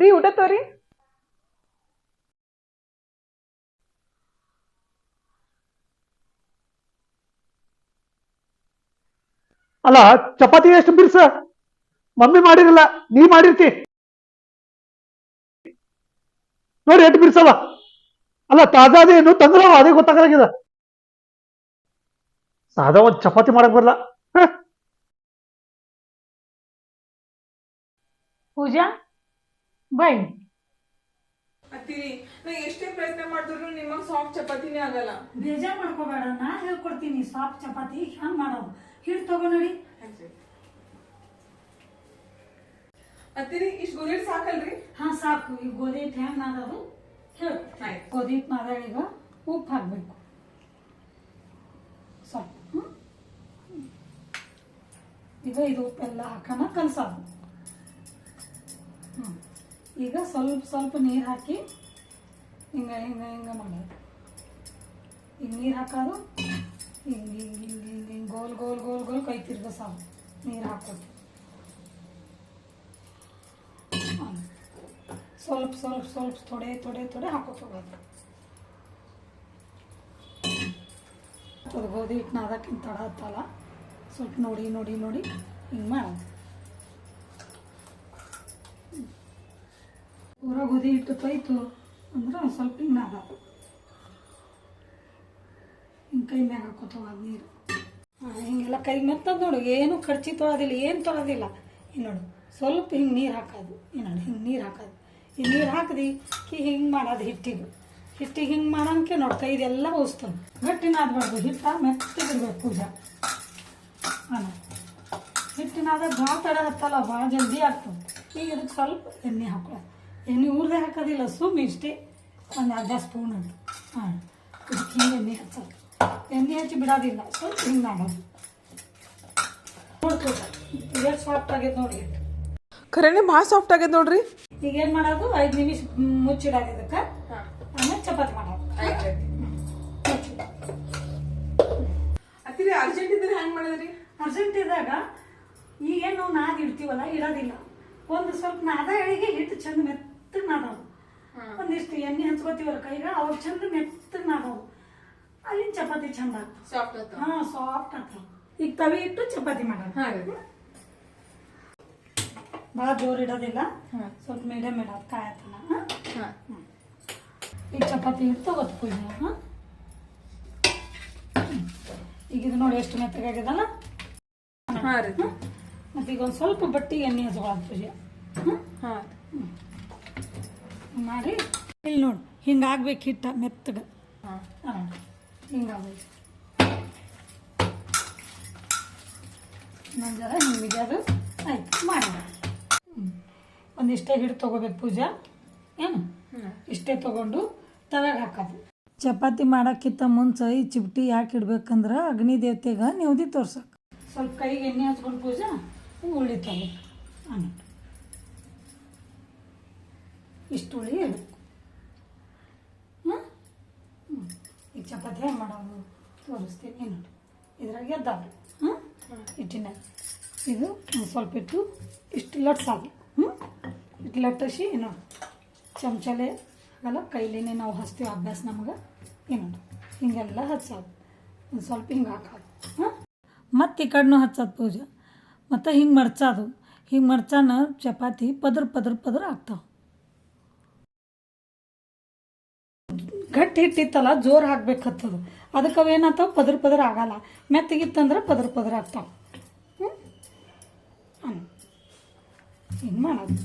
ರೀ ಊಟ ತೋರಿ ಅಲ್ಲ ಚಪಾತಿ ಎಷ್ಟು ಬಿರ್ಸ ಮಮ್ಮಿ ಮಾಡಿರಲ್ಲ ನೀ ಮಾಡಿರ್ತಿ. ನೋಡಿ ಎಷ್ಟು ಬಿರ್ಸವ ಅಲ್ಲ ತಾಜಾ ಅದೇನು ತಂದ್ರವ ಅದೇ ಗೊತ್ತಾಗಲಾಗಿದೆ ಸಾದಾ ಒಂದ್ ಚಪಾತಿ ಮಾಡಕ್ ಬರಲ್ಲ ಪೂಜಾ? ಬೈ ಅತ್ತಿರಿ ನಾ ಎಷ್ಟೇ ಪ್ರಯತ್ನ ಮಾಡಿದ್ರು ನಿಮ್ಮ ಸಾಫ್ಟ್ ಚಪಾತಿನೇ ಆಗಲ್ಲ. ಬೇಜಾರ್ ಮಾಡ್ಕೋಬೇಡ ನಾ ಹೇಳ್ಕೊಡ್ತೀನಿ ಸಾಫ್ಟ್ ಚಪಾತಿ ಹೆಂಗ್ ಮಾಡೋದು. ಹಿಟ್ಟು ತಗೋ ನೋಡಿ. ಅತ್ತಿರಿ ಇಷ್ಟ ಗೋಧಿ ಸಾಕಲ್ರಿ? ಹಾ ಸಾಕು. ಈ ಗೋಧಿ ಹಿಟ್ಟು ಹೆಂಗ್ ಮಾಡೋದು? ಹೇಳು. ಆಯ್ತು. ಗೋಧಿ ಹಿಟ್ಟು ಈಗ ಉಪ್ಪು ಹಾಕ್ಬೇಕು. ಸ್ವಲ್ಪ ಹ್ಮ್? ಈಗ ಇದು ಉಪ್ಪೆಲ್ಲ ಹಾಕೋಣ ಕಲಸೋದು. ಹ್ಮ್. ಈಗ ಸ್ವಲ್ಪ ಸ್ವಲ್ಪ ನೀರು ಹಾಕಿ ಹಿಂಗ ಹಿಂಗ ಹಿಂಗ ಮಾಡೋದು. ಈಗ ನೀರು ಹಾಕೋದು ಹಿಂಗೆ ಹಿಂಗೆ ಹಿಂಗೆ ಹಿಂಗೆ ಹಿಂಗೆ ಗೋಲ್ ಗೋಲ್ ಗೋಲ್ ಗೋಲ್ ಕೈ ತಿರ್ಗಸಾವು ನೀರು ಹಾಕೋದು. ಸ್ವಲ್ಪ ಸ್ವಲ್ಪ ಸ್ವಲ್ಪ ಥೊಡೆ ಥೊಡೆ ಥೊಡೆ ಹಾಕೋತ ಹೋಗೋದು ಅದು ಗೋಧಿ ಹಿಟ್ಟು ಅದಕ್ಕಿಂತ ತಡ ಹತ್ತಲ್ಲ. ಸ್ವಲ್ಪ ನೋಡಿ ನೋಡಿ ನೋಡಿ ಹಿಂಗೆ ಮಾಡೋದು. ಪೂರ ಗೋಧಿ ಹಿಟ್ಟು ತೊಯ್ತು ಅಂದ್ರೆ ಸ್ವಲ್ಪ ಹಿಂಗೆ ನಾದ ಹಿಂಗೆ ಕೈ ಮ್ಯಾಗ ಹಾಕೋತವ ನೀರು. ಹಿಂಗೆಲ್ಲ ಕೈ ಮೆತ್ತದ ನೋಡು, ಏನು ಖರ್ಚಿ ತೊಳೋದಿಲ್ಲ, ಏನು ತೊಳೋದಿಲ್ಲ. ಏನು ನೋಡು, ಸ್ವಲ್ಪ ಹಿಂಗೆ ನೀರು ಹಾಕೋದು. ಏನು ನೋಡಿ, ಹಿಂಗೆ ನೀರು ಹಾಕೋದು. ಈ ನೀರು ಹಾಕಿದಿ, ಕಿ ಹಿಂಗೆ ಮಾಡೋದು ಹಿಟ್ಟಿಗೆ. ಹಿಟ್ಟಿಗೆ ಹಿಂಗೆ ಮಾಡೋಂಗೆ ನೋಡು, ಕೈದೆಲ್ಲ ಉಸ್ತವೆ. ಗಟ್ಟಿನ ಆದ್ಬಾರ್ದು ಹಿಟ್ಟ ಮೆತ್ತಗಿರ್ಬೇಕು ಪೂಜಾ. ಹಾಂ ಹಿಟ್ಟಿನಾದ ಭಾಳ ತಡ ಹತ್ತಲ್ಲ, ಭಾಳ ಜಲ್ದಿ ಆಗ್ತದೆ. ಈಗ ಇದಕ್ಕೆ ಸ್ವಲ್ಪ ಎಣ್ಣೆ ಹಾಕೊಳ್ಳೋದು ಎಣ್ಣೆ ಊರ್ದೆ ಹಾಕೋದಿಲ್ಲ ಸುಮ್ಮ ಇಷ್ಟೇ. ಒಂದು ಅರ್ಧ ಸ್ಪೂನ್ ಅಂತ ಹಾಂ. ಇದಕ್ಕೆ ಹಿಂಗೆ ಎಣ್ಣೆ ಹಚ್ಚೋದು. ಎಣ್ಣೆ ಹಚ್ಚಿ ಬಿಡೋದಿಲ್ಲ ಸ್ವಲ್ಪ ಹಿಂಗೆ ಮಾಡೋದು. ಸಾಫ್ಟ್ ಆಗೈತೆ ನೋಡಿ. ಖರೇನೆ ಭಾಳ ಸಾಫ್ಟ್ ಆಗೈತೆ ನೋಡ್ರಿ. ಈಗ ಏನು ಮಾಡೋದು? ಐದು ನಿಮಿಷ ಮುಚ್ಚಿಡೋದು ಇದಕ್ಕೆ. ಆಮೇಲೆ ಚಪಾತಿ ಮಾಡೋದು. ಅತ್ತಿರಿ ಅರ್ಜೆಂಟ್ ಇದ್ರೆ ಹೆಂಗ್ ಮಾಡಿದ್ರಿ? ಅರ್ಜೆಂಟ್ ಇದ್ದಾಗ ಈಗೇನು ನಾದ್ ಇಡ್ತೀವಲ್ಲ ಇಡೋದಿಲ್ಲ. ಒಂದು ಸ್ವಲ್ಪ ನಾದ ಎಳಿಗೆ ಹಿಟ್ಟು ಚಂದ ಮೆತ್ತಗೆ ನಾದವು ಒಂದಿಷ್ಟು ಎಣ್ಣೆ ಹಚ್ಕೋತೀವಲ್ಲ ಕೈಗ ಅವಾಗ ಚಂದ ಮೆತ್ತಗೆ ನಾದವು ಅಲ್ಲಿಂದ ಚಪಾತಿ ಚಂದ ಆಗ್ತದೆ. ಹಾ ಸಾಫ್ಟ್ ಆಗ್ತವೆ ಈಗ ತವಿ ಇಟ್ಟು ಚಪಾತಿ ಮಾಡೋದು ಬಹಳ ಭಾಳ ಜೋರು ಇಡೋದಿಲ್ಲ. ಹಾ. ಸ್ವಲ್ಪ ಮೀಡಿಯಮ್ ಇಡೋದು ಕಾಯತನ ಹಾ? ಈಗ ಚಪಾತಿ ಇಟ್ಟು ತಗೋದು ಪೂಜೆ ಹಾಂ ಈಗ ಇದು ನೋಡಿ ಎಷ್ಟು ಮೆತ್ತಗಾಗ್ಯದಲ್ಲ ಹಾಂ ರೀ. ಮತ್ತೆ ಈಗ ಒಂದು ಸ್ವಲ್ಪ ಬಟ್ಟಿ ಎಣ್ಣೆ ಹಚ್ಕೊಳ್ಳೋದು ಪೂಜೆ. ಹ್ಞೂ ಹಾ. ಮಾಡಿ. ಇಲ್ಲಿ ನೋಡಿ ಹಿಂಗೆ ಆಗ್ಬೇಕು ಹಿಟ್ಟ ಮೆತ್ತಗೆ. ಹಾ. ಹಾಂ. ಹಿಂಗಾಗ್ಬೇಕು. ಜರ ಹಿಂಗೆ ಬಿಡೋದು ಆಯ್ತು ಮಾಡೋಣ ಒಂದಿಷ್ಟೇ ಹಿಟ್ಟು ತೊಗೋಬೇಕು ಪೂಜಾ. ಏನು. ಇಷ್ಟೇ ತೊಗೊಂಡು ತವೆಗೆ ಹಾಕೋದು. ಚಪಾತಿ ಮಾಡೋಕ್ಕಿಂತ ಮುಂಚೆ ಈ ಚಿಪ್ಟಿ ಯಾಕೆ ಇಡ್ಬೇಕಂದ್ರೆ ಅಗ್ನಿ ದೇವತೆಗೆ ನೆವದಿ ತೋರ್ಸಕ್ಕೆ ಸ್ವಲ್ಪ ಕೈಗೆ ಎಣ್ಣೆ ಹಚ್ಕೊಂಡು ಪೂಜಾ. ಉಳ್ಳಿ ತಗೋಬೇಕು ಅನ್ನಟ್ಟು ಇಷ್ಟು ಹುಳಿ ಹ್ಞೂ ಈಗ ಚಪಾತಿ ಹೆಂಗೆ ಮಾಡೋದು? ತೋರಿಸ್ತೀನಿ, ಏನು ಇದ್ರಾಗೆ ಎದ್ದಾವೆ ಹಾಂ ಹಿಟ್ಟಿನ. ಇದು ಸ್ವಲ್ಪ ಇಟ್ಟು ಇಷ್ಟು ಲಟ್ಸಾಗಿ ಹ್ಞೂ ಇಟ್ಟು ಲಟ್ಟಿಸಿ, ಏನು, ಚಮಚಲೆ ಆಗಲ್ಲ ಕೈಲಿನೇ ನಾವು ಹಚ್ತೀವಿ ಅಭ್ಯಾಸ ನಮಗೆ. ಏನು ಹಿಂಗೆಲ್ಲ ಹಚ್ಚೋದು ಒಂದು ಸ್ವಲ್ಪ ಹಿಂಗೆ ಹಾಕೋದು. ಹಾಂ ಮತ್ತು ಈ ಕಡೆನೂ ಹಚ್ಚೋದು ಪೂಜೆ. ಮತ್ತು ಹಿಂಗೆ ಮರ್ಚೋದು. ಹಿಂಗೆ ಮರ್ಚಾನ ಚಪಾತಿ ಪದ್ರ ಪದ್ರ ಪದ್ರ ಆಗ್ತಾವೆ. ಗಟ್ಟಿ ಹಿಟ್ಟಿತ್ತಲ್ಲ ಜೋರು ಹಾಕ್ಬೇಕತ್ತದ ಅದಕ್ಕೆ ಅವೇನಾಗ್ತಾವ ಪದ್ರ ಪದ್ರ ಆಗಲ್ಲ. ಮೆತ್ತಗಿತ್ತಂದ್ರೆ ಪದ್ರ ಪದ್ರ ಆಗ್ತಾವ. ಹ್ಞೂ ಹಿಂಗೆ ಮಾಡೋದು?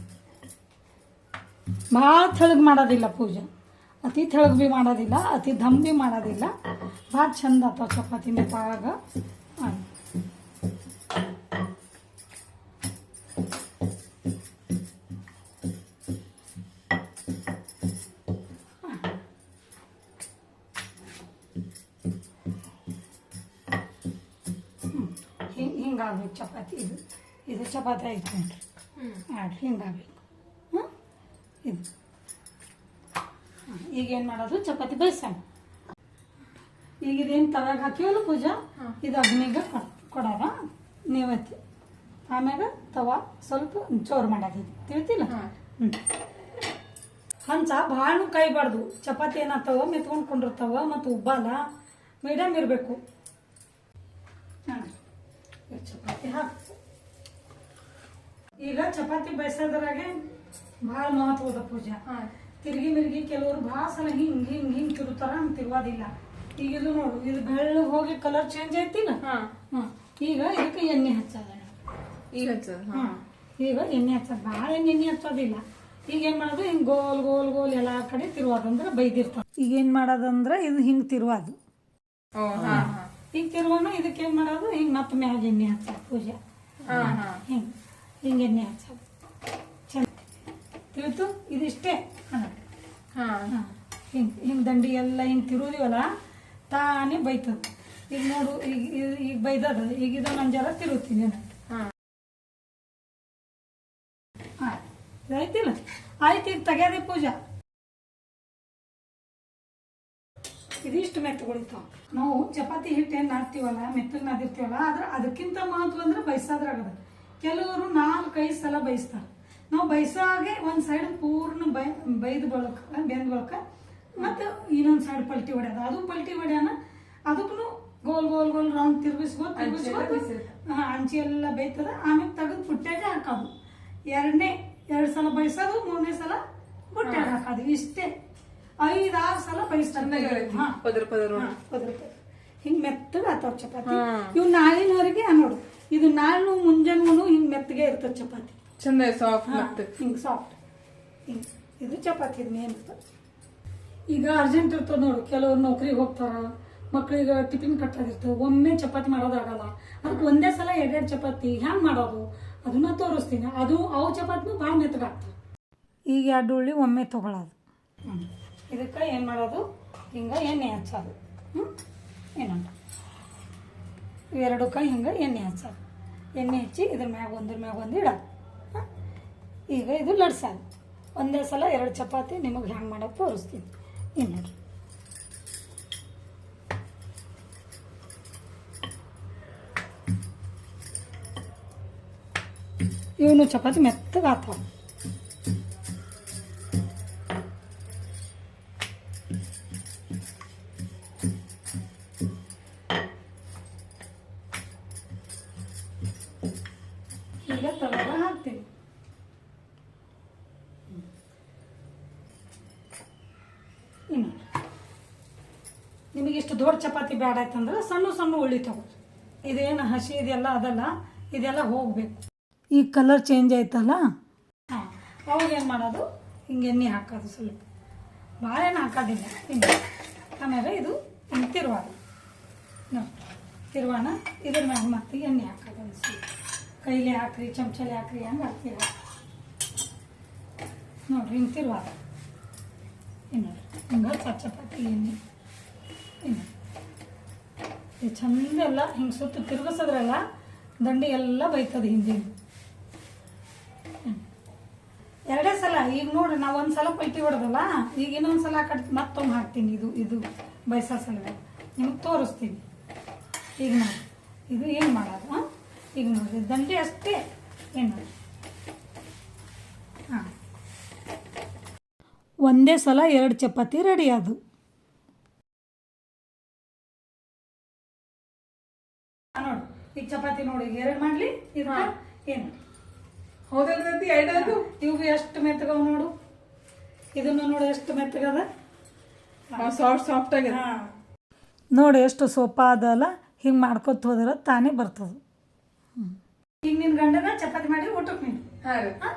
ಭಾಳ ತೆಳಗೆ ಮಾಡೋದಿಲ್ಲ ಪೂಜೆ. ಅತಿ ತೆಳಗೆ ಭೀ ಮಾಡೋದಿಲ್ಲ, ಅತಿ ದಮ್ ಭೀ ಮಾಡೋದಿಲ್ಲ. ಭಾಳ ಚಂದ ಆಗ್ತಾವ ಚಪಾತಿ ಮೆತ್ತಾಗ. ಹಿಂಗಾಗ್ಬೇಕು ಚಪಾತಿ. ಇದು ಇದು ಚಪಾತಿ ಆಯ್ತು ನೋಡ್ರಿ ಹಾಂ ಹಿಂಗಾಗಬೇಕು. ಹ್ಞೂ ಇದು. ಈಗೇನು ಮಾಡೋದು? ಚಪಾತಿ ಬೇಯಿಸೋಣ. ಈಗ ಇದೇನು ತವಾಗ ಹಾಕಿವಲ್ಲ ಪೂಜಾ? ಇದು ಅಗ್ನಿಗೆ ಕೊಡ್- ಕೊಡೋಣ ನೈವೇದ್ಯ. ಆಮ್ಯಾಗ ತವ ಸ್ವಲ್ಪ ಚೋರು ಮಾಡೋದು ತಿಳ್ತಿಲ್ಲ? ಹ್ಞೂ ಹಂಚ ಭಾಳ ಕಾಯ್ಬಾರ್ದು ಚಪಾತಿ ಏನಾಗ್ತಾವ? ಮೆತ್ಕೊಂಡು ಕೊಂಡಿರ್ತಾವ ಮತ್ತು ಉಬ್ಬಲ್ಲ ಮೀಡಿಯಮ್ ಇರಬೇಕು. ಚಪಾತಿ ಹಾಕು. ಈಗ ಚಪಾತಿ ಬೇಯಿಸೋದ್ರಾಗೆ ಭಾಳ ಮಹತ್ವದ ಪೂಜೆ. ತಿರುಗಿ ಮಿರ್ಗಿ ಕೆಲವರು ಭಾಳ ಸಲ ಹಿಂಗ್ ಹಿಂಗ್ ಹಿಂಗ್ ತಿರುತ್ತಾರ ಅಂತ ತಿರುವಾದಿಲ್ಲ ಈಗ ಇದು ನೋಡು ಇದು ಬೆಳ್ಳು ಹೋಗಿ ಕಲರ್ ಚೇಂಜ್ ಐತಿಲ್ಲ ಈಗ ಇದಕ್ಕೆ ಎಣ್ಣೆ ಹಚ್ಚೋದ ಈಗ ಹಚ್ಚೋದು ಹಾ. ಈಗ ಎಣ್ಣೆ ಹಚ್ಚೋದು ಭಾಳ ಎಣ್ಣೆ ಹಚ್ಚೋದಿಲ್ಲ. ಈಗ ಏನ್ ಮಾಡೋದು ಹಿಂಗ್ ಗೋಲ್ ಗೋಲ್ ಗೋಲ್ ಎಲ್ಲ ಕಡೆ ತಿರುವಾದಂದ್ರೆ ಬೈದಿರ್ತಾವ ಈಗ ಏನ್ ಮಾಡೋದಂದ್ರೆ ಇದು ಹಿಂಗ್ ತಿರುವಾದು. ಓ ಹಾ. ಹಾ ಈಗ ತಿರುವಾನ ಇದಕ್ಕೆ ಏನ್ ಮಾಡೋದು? ಹಿಂಗ್ ಮತ್ತೆ ಮ್ಯಾಗ ಎಣ್ಣೆ ಹಚ್ಚೋದು ಪೂಜೆ. ಹಿಂಗೆ ಹಿಂಗ್ ಹಿಂಗ್ ಎಣ್ಣೆ ಹಚ್ಚೋದು ಚಂದ. ತಿಳಿತು? ಇದಿಷ್ಟೇ. ಹಾಂ. ಹಾಂ. ಹಿಂಗ್ ಹಿಂಗ್ ದಂಡಿ ಎಲ್ಲ ಹಿಂಗ್ ತಿರುವುದಿವಲ್ಲ ತಾನೇ ಬೈತದ. ಈಗ ನೋಡು ಈಗ ಈಗ- ಬೈದದ. ಈಗ ಇದು ನಾನು ಜರ ತಿರುತ್ತೀನಿ ಹಾ. ಆಯ್ತಿಲ್ಲ? ಆಯ್ತು ಈಗ ತೆಗ್ಯಾದೆ ಪೂಜಾ. ಇದಿಷ್ಟು ಮೆತ್ತಗೊಳಿತಾವ ನಾವು ಚಪಾತಿ ಹಿಟ್ಟು ಏನು ನಾಡ್ತೀವಲ್ಲ ಮೆತ್ತಗೆ ನಾದಿರ್ತೀವಲ್ಲ ಆದ್ರೆ ಅದಕ್ಕಿಂತ ಮಹತ್ವ ಅಂದ್ರೆ ಬಯಸಾದ್ರಾಗದ ಕೆಲವರು ನಾಲ್ಕೈದು ಸಲ ಬೈಸ್ತಾರೆ ನಾವು ಬೈಸಾಗೆ ಒಂದು ಸೈಡ್ ಪೂರ್ಣ ಬೈ ಬೈದ ಬಳಕ ಬೆಂದ ಬಳಕ ಮತ್ತು ಇನ್ನೊಂದು ಸೈಡ್ ಪಲ್ಟಿ ಹೊಡ್ಯೋದು. ಅದು ಪಲ್ಟಿ ಹೊಡ್ಯಾನ ಅದಕ್ಕೂ ಗೋಲ್ ಗೋಲ್ ಗೋಲ್ ರೌಂಡ್ ತಿರ್ಗಿಸ್ಕೋ ತಿರ್ಗಿಸ್ಬೋದು ಹಾ, ಅಂಚಿ ಎಲ್ಲ ಬೇಯ್ತದ ಆಮೇಲೆ ತೆಗೆದು ಪುಟ್ಟಾಗ ಹಾಕೋದು. ಎರಡನೇ ಎರಡು ಸಲ ಬೈಸೋದು ಮೂರನೇ ಸಲ ಪುಟ್ಟಾಗ ಹಾಕೋದು. ಇಷ್ಟೇ. ಐದಾರು ಸಲ ಬೈಸ್ತಾರೆ ಹಾ. ಪದ್ರ ಪದ್ರ ಹಿಂಗ್ ಮೆತ್ತಗೆ ಆತಾವ ಚಪಾತಿ. ಇವ್ ನಾಳಿನವರೆಗೆ ನೋಡು. ಇದು ನಾಳು ಮುಂಜಾನು ಹಿಂಗ್ ಮೆತ್ತಗೆ ಇರ್ತದ ಚಪಾತಿ. ಚಂದ ಸಾಫ್ಟ್ ಮತ್ತೆ. ಹಿಂಗ್ ಸಾಫ್ಟ್ ಹಿಂಗ್. ಇದು ಚಪಾತಿ ಮೇನ್ ಈಗ ಅರ್ಜೆಂಟ್ ಇರ್ತದ ನೋಡು. ಕೆಲವ್ರು ನೌಕರಿಗೆ ಹೋಗ್ತಾರ. ಮಕ್ಳಿಗೆ ಟಿಫಿನ್ ಕಟ್ಟೋದಿರ್ತದೆ ಒಮ್ಮೆ ಚಪಾತಿ ಮಾಡೋದಾಗಲ್ಲ. ಅದಕ್ಕೆ ಒಂದೇ ಸಲ ಎರಡೆರಡು ಚಪಾತಿ. ಹ್ಯಾಂಗ್ ಮಾಡೋದು? ಅದನ್ನ ತೋರಿಸ್ತೀನಿ. ಅದು ಅವು ಚಪಾತಿನೂ ಭಾಳ ಮೆತ್ತಗಾಗ್ತವೆ. ಈಗ ಎರಡು ಉಳ್ಳಿ ಒಮ್ಮೆ ತಗೊಳ್ಳೋದು ಇದಕ್ಕೆ ಏನು ಮಾಡೋದು? ಹಿಂಗೆ ಎಣ್ಣೆ ಹಚ್ಚೋದು. ಏನಂತ? ಇವೆರಡಕ್ಕೆ ಹಿಂಗೆ ಎಣ್ಣೆ ಹಚ್ಚೋದು. ಎಣ್ಣೆ ಹಚ್ಚಿ ಇದ್ರ ಮ್ಯಾಗ ಒಂದ್ರ ಮ್ಯಾಗ ಒಂದು ಇಡ? ಈಗ ಇದು ಲಡ್ಸೋದು ಒಂದೇ ಸಲ ಎರಡು ಚಪಾತಿ ನಿಮಗೆ ಹ್ಯಾಂಗೆ ಮಾಡೋದು ತೋರಿಸ್ತೀನಿ. ಇನ್ನೊಂದು. ಇವನು ಚಪಾತಿ ಮೆತ್ತಗೆ ಇಷ್ಟು ದೊಡ್ಡ ಚಪಾತಿ ಬೇಡ ಆಯ್ತಂದ್ರೆ ಸಣ್ಣ ಸಣ್ಣ ಉಳ್ಳಿ ತಗೋರಿ ಇದೇನು ಹಸಿ, ಇದೆಲ್ಲ ಅದಲ್ಲ, ಇದೆಲ್ಲ ಹೋಗ್ಬೇಕು. ಈ ಕಲರ್ ಚೇಂಜ್ ಆಯ್ತಲ್ಲ? ಹಾಂ, ಅವಾಗ ಏನು ಮಾಡೋದು? ಹಿಂಗೆ ಎಣ್ಣೆ ಹಾಕೋದು ಸ್ವಲ್ಪ. ಭಾಳ ಏನು ಹಾಕೋದಿಲ್ಲ ಹಿಂಗೆ ಆಮೇಲೆ ಇದು ಹಿಂಗೆ ತಿರುವಾಡ ನೋಡಿ ತಿರುವಾಣ ಇದ್ರ ಮ್ಯಾಗ ಮತ್ತೆ ಎಣ್ಣೆ ಹಾಕೋದು ಒಂದು ಸ್ವಲ್ಪ. ಕೈಲಿ ಹಾಕ್ರಿ ಚಮಚಲಿ ಹಾಕ್ರಿ, ಹಂಗೆ ಹಾಕ್ತೀರ? ನೋಡ್ರಿ, ಹಿಂಗೆ ಇನ್ನು ಹಿಂಗೆ ಚ- ಚಪಾತಿ ಎಣ್ಣೆ. ಇದು ಚಂದ ಎಲ್ಲ ಹಿಂಗೆ ಸುತ್ತ ತಿರುಗಿಸಿದ್ರಲ್ಲ ದಂಡಿ ಎಲ್ಲ ಬೈತದೆ ಹಿಂದಿನ. ಎರಡೇ ಸಲ, ಈಗ ನೋಡ್ರಿ ನಾವು ಒಂದು ಸಲ ಪಲ್ಟಿ ಹೊಡೆದಲ್ಲ, ಈಗ ಇನ್ನೊಂದು ಸಲ ಕಟ್ ಮತ್ತೊಮ್ಮೆ ಹಾಕ್ತೀನಿ ಇದು ಇದು ಬೈಸೋ ಸಲ ನಿಮಗೆ ತೋರಿಸ್ತೀನಿ. ಈಗ ನೋಡಿ, ಇದು ಏನು ಮಾಡೋದು ಈಗ ನೋಡ್ರಿ ದಂಡಿ ಅಷ್ಟೇ, ಏನು ಒಂದೇ ಸಲ ಎರಡು ಚಪಾತಿ ರೆಡಿ ಅದು. ಚಪಾತಿ ನೋಡಿ ಎರಡು ಮಾಡ್ಲಿ ಇದು ಏನು? ಹೌದಲ್ರಿ ಎರಡದು ಇವು ಎಷ್ಟು ಮೆತ್ತಗವ ನೋಡು. ಇದನ್ನು ನೋಡು ಎಷ್ಟು ಮೆತ್ತಗದ? ಸಾಫ್ಟ್ ಸಾಫ್ಟ್ ಆಗಿದೆ. ನೋಡಿ ಎಷ್ಟು ಸೋಪ ಅದಲ್ಲ ಹಿಂಗೆ ಮಾಡ್ಕೊತ ಹೋದ್ರೆ ತಾನೇ ಬರ್ತದೆ. ಈಗ ನಿನ್ನ ಗಂಡನ ಚಪಾತಿ ಮಾಡಿ ಊಟಕ್ಕೆ ನೀನು ಹಾ ರೀ. ಹಾಂ?